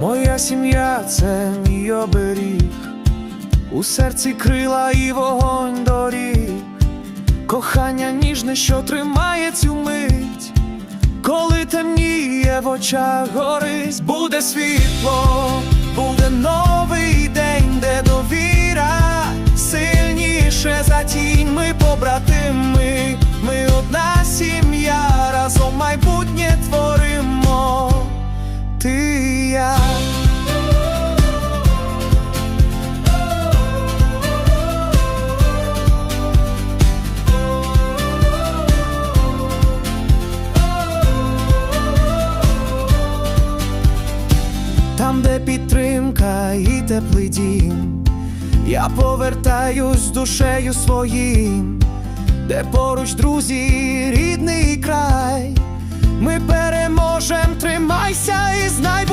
Моя сім'я це мій оберіг, у серці крила і вогонь доріг, кохання ніжне, що тримає цю мить, коли темніє в очах горить, буде світло, буде новий день, де довіра сильніше за тінь, ми побратими, Де підтримка і теплий дім, я повертаюсь душею своїм, де поруч друзі, рідний край. Ми переможем, тримайся і знай,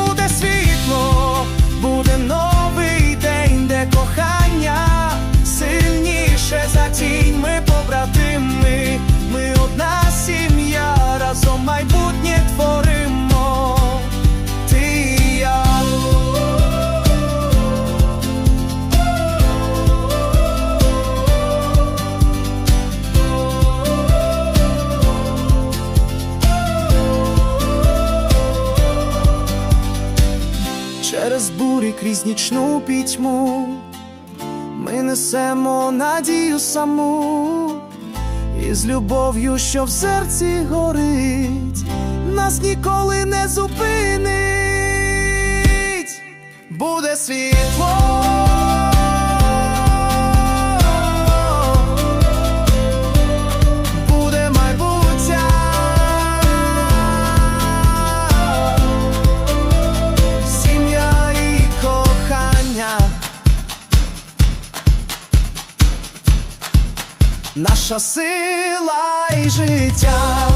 бурі крізь нічну пітьму. Ми несемо надію саму, і з любов'ю, що в серці горить, нас ніколи не зупинить, буде світло. Наша сила і життя.